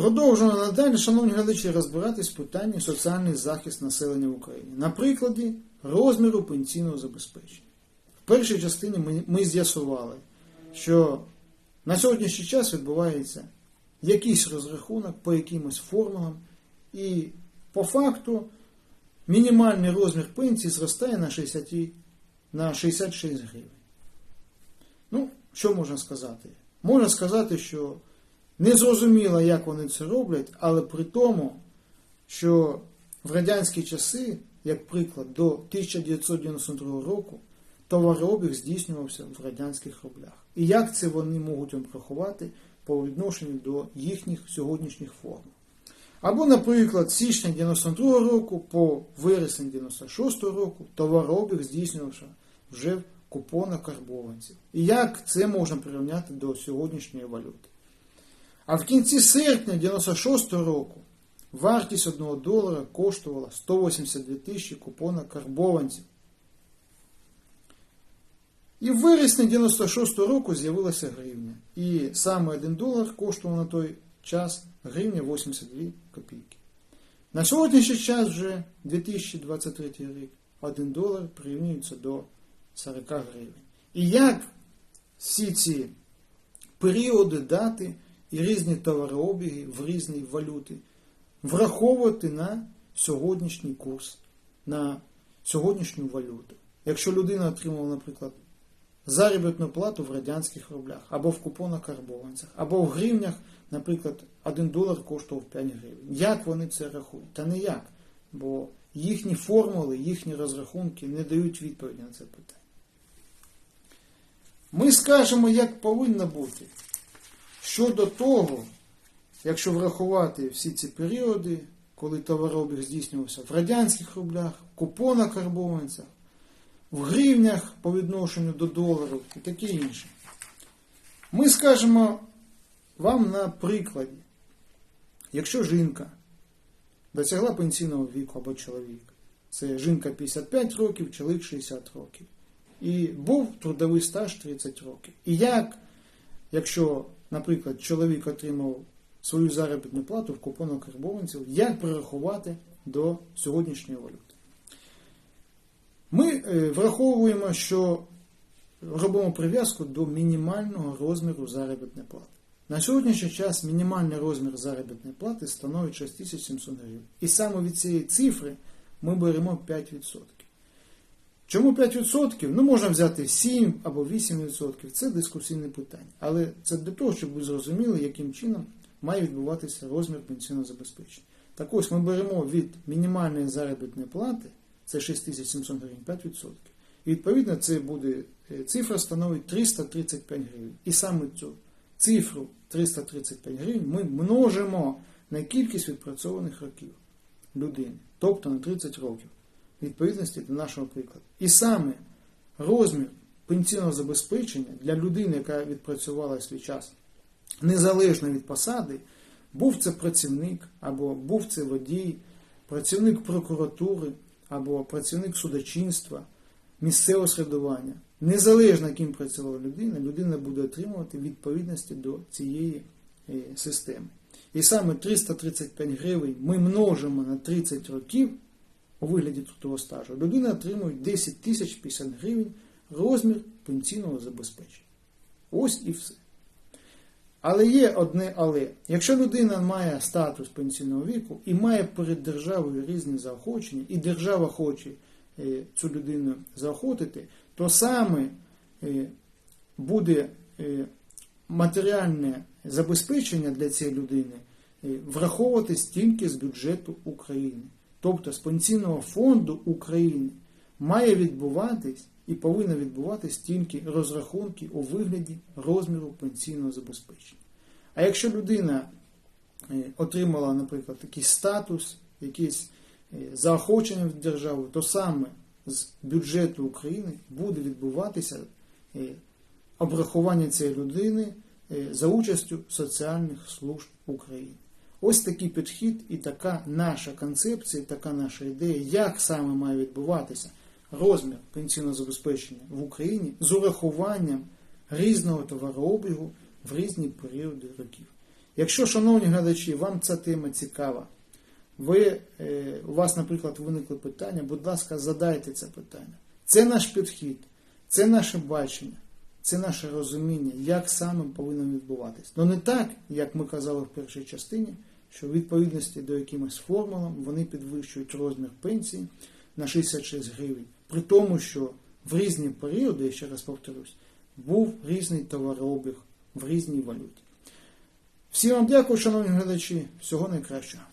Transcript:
Продовжуємо надалі, шановні глядачі, розбиратись в питанні соціальний захист населення в Україні на прикладі розміру пенсійного забезпечення. В першій частині ми, ми з'ясували, що на сьогоднішній час відбувається якийсь розрахунок по якимось формулам, і по факту мінімальний розмір пенсії зростає на 60, на 66 гривень. Ну, що можна сказати? Можна сказати, що не зрозуміло, як вони це роблять, але при тому, що в радянські часи, як приклад, до 1992 року товарообіг здійснювався в радянських рублях. І як це вони можуть обрахувати по відношенню до їхніх сьогоднішніх форм? Або, наприклад, з січня 92 року по вересень 96 року товарообіг здійснювався вже в купонах карбованців. І як це можна прирівняти до сьогоднішньої валюти? А в кінці серпня 96 року вартість 1 долара коштувала 182 тисячі купона карбованців. І в вересні 96 року з'явилася гривня. І саме 1 долар коштував на той час гривня 82 копійки. На сьогоднішній час вже 2023 рік 1 долар прирівнюється до 40 гривень. І як всі ці періоди, дати і різні товарообіги в різні валюти враховувати на сьогоднішній курс, на сьогоднішню валюту. Якщо людина отримала, наприклад, заробітну плату в радянських рублях, або в купонах карбованцях, або в гривнях, наприклад, 1 долар коштував 5 гривень. Як вони це рахують? Та ніяк. Бо їхні формули, їхні розрахунки не дають відповіді на це питання. Ми скажемо, як повинно бути. Щодо того, якщо врахувати всі ці періоди, коли товарообіг здійснювався в радянських рублях, купонах карбованцях, в гривнях по відношенню до долару і таке інше. Ми скажемо вам на прикладі, якщо жінка досягла пенсійного віку або чоловік, це жінка 55 років, чоловік 60 років, і був трудовий стаж 30 років. І як, якщо, наприклад, чоловік отримав свою заробітну плату в купонах карбованців, як прирахувати до сьогоднішньої валюти? Ми е, враховуємо, що робимо прив'язку до мінімального розміру заробітної плати. На сьогоднішній час мінімальний розмір заробітної плати становить 6700 гривень. І саме від цієї цифри ми беремо 5%. Чому 5%? Ну, можна взяти 7 або 8%. Це дискусійне питання. Але це для того, щоб ви зрозуміли, яким чином має відбуватися розмір пенсійного забезпечення. Так ось ми беремо від мінімальної заробітної плати це 6700 гривень, 5%. І відповідно це буде цифра становить 335 гривень. І саме цю цифру 335 гривень ми множимо на кількість відпрацьованих років людини, тобто на 30 років, відповідності до нашого прикладу. І саме розмір пенсійного забезпечення для людини, яка відпрацювала свій час незалежно від посади, був це працівник або був це водій, працівник прокуратури або працівник судочинства, місцевого середування. Незалежно ким працювала людина, людина буде отримувати відповідності до цієї системи. І саме 335 гривень ми множимо на 30 років у вигляді трудового стажу. Людина отримує 10 тисяч 50 гривень розмір пенсійного забезпечення. Ось і все. Але є одне але. Якщо людина має статус пенсійного віку і має перед державою різні заохочення, і держава хоче цю людину заохотити, то саме буде матеріальне забезпечення для цієї людини враховуватись тільки з бюджету України. Тобто з пенсійного фонду України має відбуватись і повинно відбуватись тільки розрахунки у вигляді розміру пенсійного забезпечення. А якщо людина отримала, наприклад, такий статус, якісь заохочення від держави, то саме з бюджету України буде відбуватися обрахування цієї людини за участю соціальних служб України. Ось такий підхід і така наша концепція, така наша ідея, як саме має відбуватися розмір пенсійного забезпечення в Україні з урахуванням різного товарообігу в різні періоди років. Якщо, шановні глядачі, вам ця тема цікава, ви, е, у вас, наприклад, виникли питання, будь ласка, задайте це питання. Це наш підхід, це наше бачення, це наше розуміння, як саме повинно відбуватись. Ну не так, як ми казали в першій частині, що в відповідності до якимось формулам вони підвищують розмір пенсії на 66 гривень. При тому, що в різні періоди, я ще раз повторюсь, був різний товарообіг в різній валюті. Всім вам дякую, шановні глядачі. Всього найкращого.